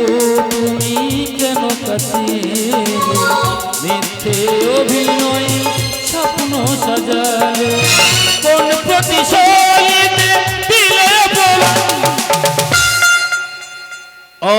বন্ধু তুমি কেন কাছে মিথ্যে অভিনয় স্বপ্ন সাজালে। কোন প্রতিশোধ দিলে বল? ও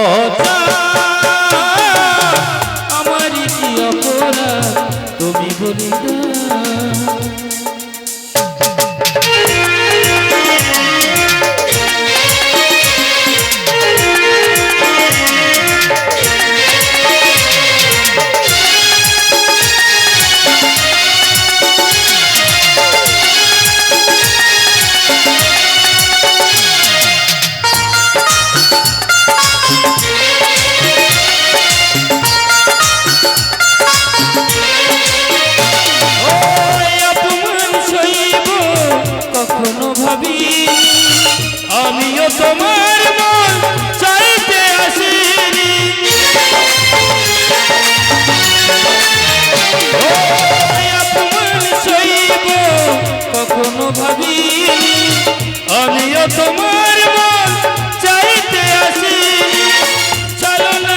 আমিও তোমার মন চাইতে আসি। চলো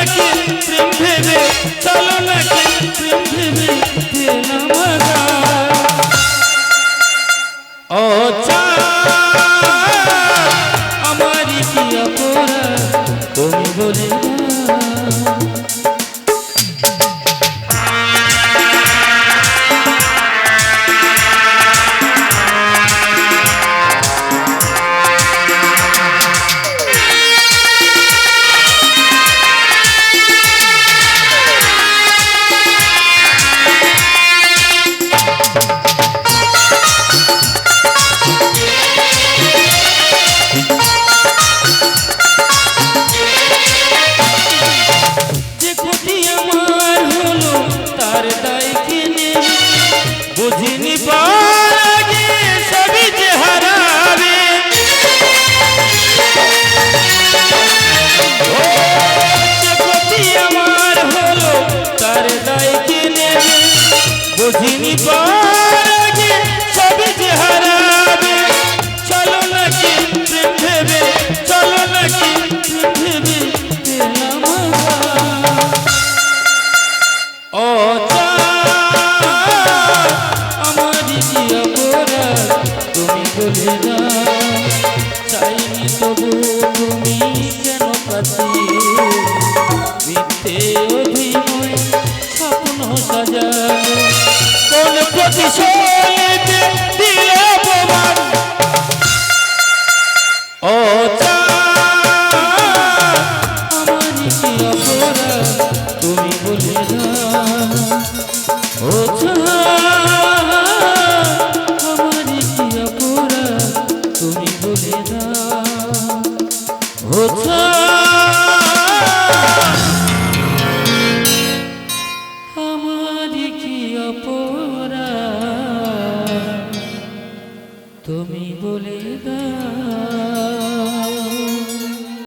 ও তুমি বলে না ও